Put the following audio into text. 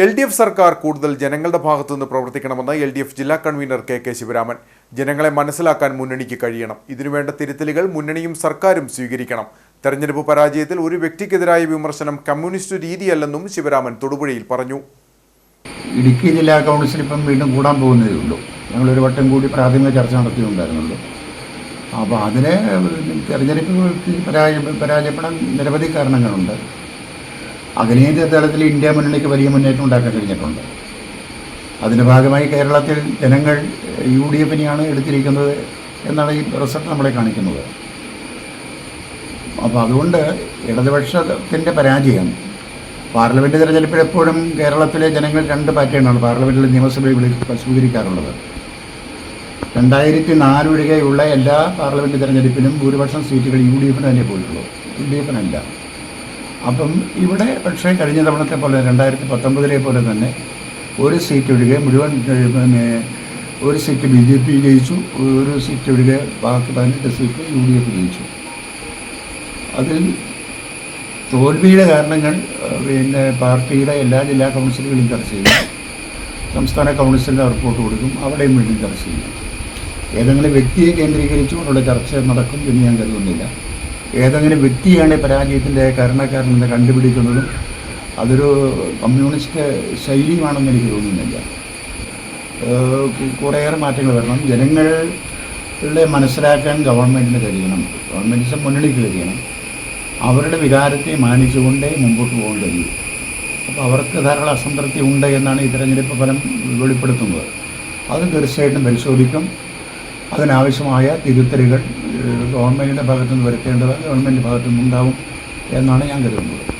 L D F സർക്കാർ കൂടുതൽ ജനങ്ങളുടെ ഭാഗത്തുനിന്ന് പ്രവർത്തിക്കണമെന്ന് എൽ ഡി എഫ് ജില്ലാ കൺവീനർ കെ കെ ശിവരാമൻ. ജനങ്ങളെ മനസ്സിലാക്കാൻ മുന്നണിക്ക് കഴിയണം. ഇതിനുവേണ്ട തിരുത്തലുകൾ മുന്നണിയും സർക്കാരും സ്വീകരിക്കണം. തെരഞ്ഞെടുപ്പ് പരാജയത്തിൽ ഒരു വ്യക്തിക്കെതിരായ വിമർശനം കമ്മ്യൂണിസ്റ്റ് രീതിയല്ലെന്നും ശിവരാമൻ തൊടുപുഴയിൽ പറഞ്ഞു. ഇടുക്കി ജില്ലാ കൗൺസിൽ ഇപ്പം വീണ്ടും കൂടാൻ പോകുന്നതേ ഉള്ളൂ. ഞങ്ങളൊരു വട്ടം കൂടി പ്രാഥമിക ചർച്ച നടത്തിയിട്ടുണ്ടായിരുന്നുള്ളൂ. അപ്പോൾ അതിന് തെരഞ്ഞെടുപ്പ് പരാജയ പരാജയപ്പെടാൻ നിരവധി കാരണങ്ങളുണ്ട്. അഖിലേന്ത്യാ തലത്തിൽ ഇന്ത്യ മുന്നണിക്ക് വലിയ മുന്നേറ്റം ഉണ്ടാക്കാൻ കഴിഞ്ഞിട്ടുണ്ട്. അതിന്റെ ഭാഗമായി കേരളത്തിൽ ജനങ്ങൾ യു ഡി എഫിനെയാണ് എടുത്തിരിക്കുന്നത് എന്നാണ് ഈ റിസൾട്ട് നമ്മളെ കാണിക്കുന്നത്. അപ്പോൾ അതുകൊണ്ട് ഇടതുപക്ഷത്തിന്റെ പരാജയം പാർലമെന്റ് തിരഞ്ഞെടുപ്പിൽ എപ്പോഴും കേരളത്തിലെ ജനങ്ങൾ രണ്ട് പാറ്റേണാണ് പാർലമെന്റിൽ നിയമസഭയിൽ വിളി സ്വീകരിക്കാറുള്ളത്. രണ്ടായിരത്തി നാല് ഒഴികെയുള്ള എല്ലാ പാർലമെന്റ് തിരഞ്ഞെടുപ്പിലും ഭൂരിപക്ഷം സീറ്റുകൾ യു ഡി എഫിന് തന്നെ പോയിട്ടുള്ളൂ. എൽ ഡി എഫിനല്ല. അപ്പം ഇവിടെ പക്ഷേ കഴിഞ്ഞ തവണത്തെ പോലെ രണ്ടായിരത്തി പത്തൊമ്പതിലെ പോലെ തന്നെ ഒരു സീറ്റ് ഒഴികെ മുഴുവൻ പിന്നെ ഒരു സീറ്റ് ബി ജെ പി ജയിച്ചു ഒരു സീറ്റ് ഒഴികെ ബാക്കി പതിനെട്ട് സീറ്റ് യു ഡി എഫ് ജയിച്ചു. അതിൽ തോൽവിയുടെ കാരണങ്ങൾ പിന്നെ പാർട്ടിയുടെ എല്ലാ ജില്ലാ കൗൺസിലുകളും ചർച്ച ചെയ്യും സംസ്ഥാന കൗൺസിലിന്റെ റിപ്പോർട്ട് കൊടുക്കും അവിടെയും വീണ്ടും ചർച്ച ചെയ്യും. ഏതെങ്കിലും വ്യക്തിയെ കേന്ദ്രീകരിച്ചുകൊണ്ടുള്ള ചർച്ച നടക്കും എന്ന് ഞാൻ കരുതുന്നില്ല. ഏതെങ്കിലും വ്യക്തിയാണ് പരാജയത്തിന്റെ കാരണക്കാരനെന്ന് കണ്ടുപിടിക്കുന്നതും അതൊരു കമ്മ്യൂണിസ്റ്റ് ശൈലിയുമാണെന്ന് എനിക്ക് തോന്നുന്നില്ല. കുറേയേറെ മാറ്റങ്ങൾ വരണം. ജനങ്ങളെ മനസ്സിലാക്കാൻ ഗവൺമെന്റിന് കഴിയണം. ഗവൺമെന്റിന്റെ മുന്നണിക്ക് കഴിയണം. അവരുടെ വികാരത്തെ മാനിച്ചുകൊണ്ടേ മുമ്പോട്ട് പോകാൻ അപ്പോൾ അവർക്ക് ധാരാളം അസംതൃപ്തി ഉണ്ട് എന്നാണ് ഈ തെരഞ്ഞെടുപ്പ് ഫലം വെളിപ്പെടുത്തുന്നത്. അത് തീർച്ചയായിട്ടും പരിശോധിക്കും. അതിനാവശ്യമായ തിരുത്തലുകൾ ഗവൺമെന്റിന്റെ ഭാഗത്തുനിന്ന് വരുത്തേണ്ടത് ഗവൺമെന്റ് ഭാഗത്തുനിന്ന് ഉണ്ടാവും എന്നാണ് ഞാൻ കരുതുന്നത്.